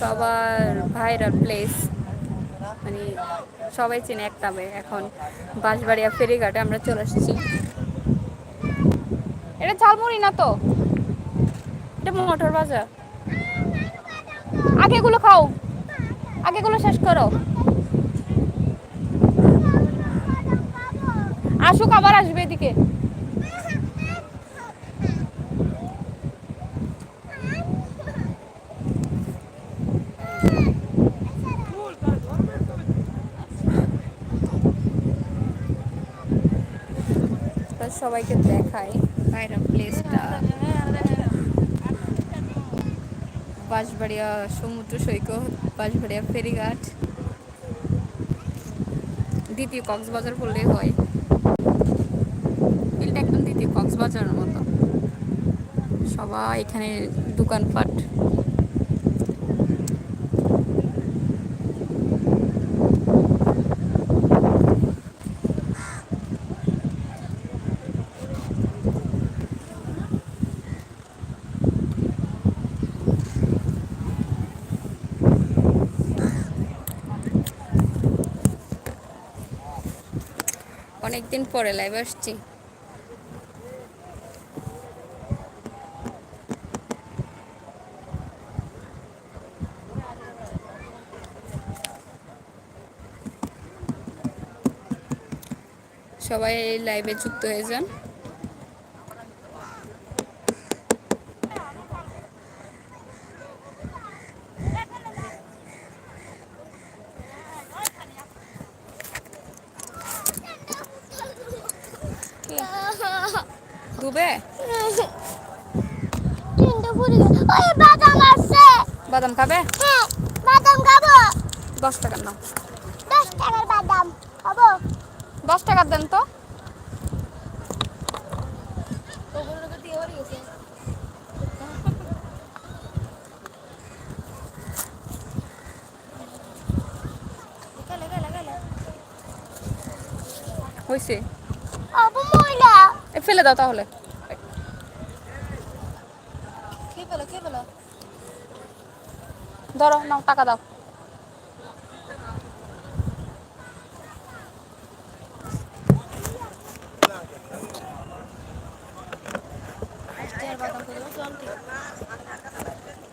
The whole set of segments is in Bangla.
সবার ভাইরাল প্লেস মানে সবাই চেনে এক নামে এখন বাঁশবাড়িয়া ফেরিঘাটে আমরা চলে আসছি। এটা ঝালমুড়ি না তো? এটা মোটর বাজার আগেগুলো খাও। আগেগুলো শেষ করো। আসুক আবার আসবে এদিকে। তো সবাইকে দেখাই। বাইরের প্লেসটা বাঁশবাড়িয়া সমুদ্র সৈকত, বাঁশবাড়িয়া ফেরিঘাট। দ্বিতীয় কক্সবাজার বললেই হয়। বিলটা একদম দ্বিতীয় কক্সবাজারের মতো। সবাই এখানে দোকানপাট। অনেকদিন পরে লাইভ আসছি। সবাই এই লাইভে যুক্ত হয়ে যান। ডুবে? বাদাম আছে। বাদাম খাবে? হ্যাঁ বাদাম খাব। দশ টাকার নাও। দশ টাকার বাদাম খাব। দশ টাকার দেন তো। হয়েছে ফেলে দাও তাহলে। কি বলো কি বলো ধরো নাও টাকা দাও।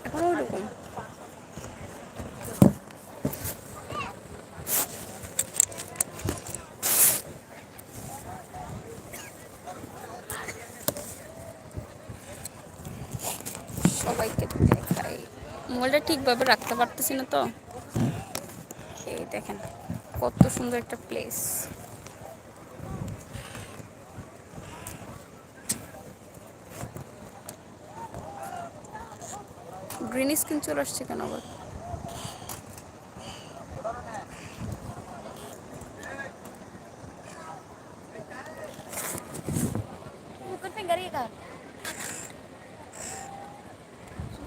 এখন মোবাইলটা ঠিকভাবে রাখতে পারতেছি না তো। এই দেখেন, কত সুন্দর একটা প্লেস গ্রিন স্ক্রিন চলে আসছে কেন আবার? ফিঙ্গার ইয়ে কর